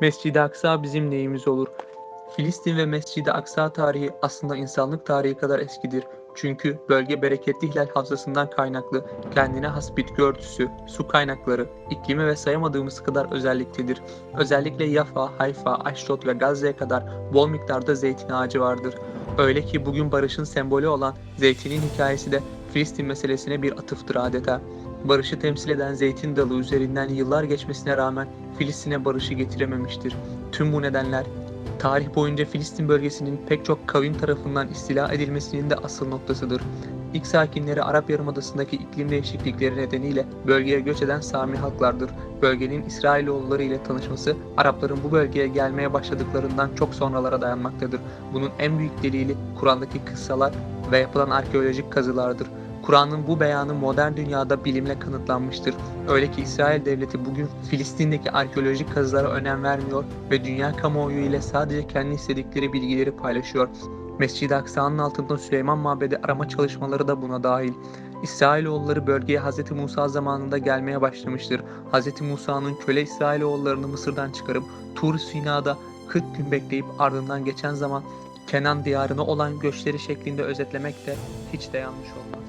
Mescid-i Aksa bizim neyimiz olur? Filistin ve Mescid-i Aksa tarihi aslında insanlık tarihi kadar eskidir. Çünkü bölge bereketli hilal havzasından kaynaklı kendine has bitki örtüsü, su kaynakları, iklimi ve sayamadığımız kadar özelliklidir. Özellikle Yafa, Hayfa, Aşdod ve Gazze'ye kadar bol miktarda zeytin ağacı vardır. Öyle ki bugün barışın sembolü olan zeytinin hikayesi de Filistin meselesine bir atıftır adeta. Barışı temsil eden zeytin dalı üzerinden yıllar geçmesine rağmen Filistin'e barışı getirememiştir. Tüm bu nedenler tarih boyunca Filistin bölgesinin pek çok kavim tarafından istila edilmesinin de asıl noktasıdır. İlk sakinleri Arap Yarımadası'ndaki iklim değişiklikleri nedeniyle bölgeye göç eden Sami halklardır. Bölgenin İsrailoğulları ile tanışması Arapların bu bölgeye gelmeye başladıklarından çok sonralara dayanmaktadır. Bunun en büyük delili Kur'an'daki kıssalar ve yapılan arkeolojik kazılardır. Kur'an'ın bu beyanı modern dünyada bilimle kanıtlanmıştır. Öyle ki İsrail devleti bugün Filistin'deki arkeolojik kazılara önem vermiyor ve dünya kamuoyu ile sadece kendi istedikleri bilgileri paylaşıyor. Mescid-i Aksa'nın altında Süleyman Mabedi arama çalışmaları da buna dahil. İsrailoğulları bölgeye Hz. Musa zamanında gelmeye başlamıştır. Hz. Musa'nın köle İsrailoğullarını Mısır'dan çıkarıp Tur Sina'da 40 gün bekleyip ardından geçen zaman Kenan diyarına olan göçleri şeklinde özetlemek de hiç de yanlış olmaz.